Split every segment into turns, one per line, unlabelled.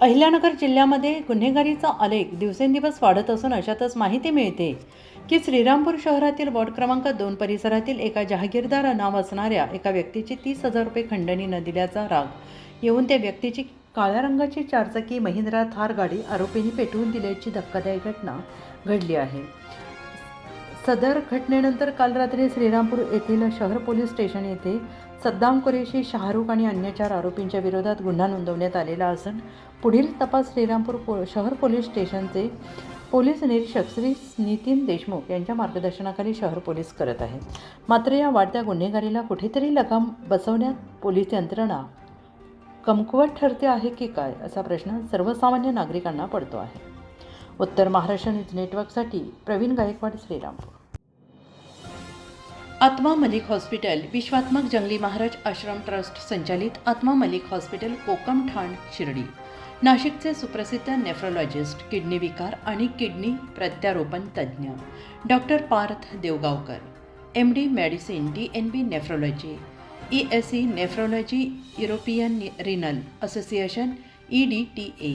अहिल्यानगर जिल्ह्यामध्ये गुन्हेगारीचा आलेख दिवसेंदिवस वाढत असून अशातच माहिती मिळते की श्रीरामपूर शहरातील वॉर्ड क्रमांक दोन परिसरातील एका जहागीरदार नाव असणाऱ्या एका व्यक्तीची तीस हजार रुपये खंडणी न दिल्याचा राग. येऊन त्या व्यक्तीची काळ्या रंगाची चारचाकी महिंद्रा थार गाडी आरोपींनी पेटवून दिल्याची धक्कादायक घटना घडली आहे. सदर घटनेनंतर काल रात्री श्रीरामपूर येथील शहर पोलीस स्टेशन येथे सद्दाम कुरेशी शाहरुख आणि अन्य चार आरोपींच्या विरोधात गुन्हा नोंदवण्यात आलेला असून पुढील तपास श्रीरामपूर पो शहर पोलीस स्टेशनचे पोलीस निरीक्षक श्री नितीन देशमुख यांच्या मार्गदर्शनाखाली शहर पोलीस करत आहेत. मात्र या वाढत्या गुन्हेगारीला कुठेतरी लगाम बसवण्यात पोलीस यंत्रणा कमकुवत ठरते आहे की काय असा प्रश्न सर्वसामान्य नागरिकांना पडतो आहे. उत्तर महाराष्ट्र न्यूज नेटवर्कसाठी प्रवीण गायकवाड श्रीरामपूर. आत्मा मलिक हॉस्पिटल विश्वात्मक जंगली महाराज आश्रम ट्रस्ट संचालित आत्मा मलिक हॉस्पिटल कोकम ठाण शिर्डी. नाशिकचे सुप्रसिद्ध नेफ्रोलॉजिस्ट किडनी विकार आणि किडनी प्रत्यारोपण तज्ज्ञ doctor Parth Devgaonkar M D medicine D N B nephrology E S C nephrology European renal association E D T A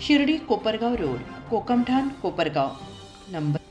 Shirdi Kopargaon road Kokamthan Kopargaon. Number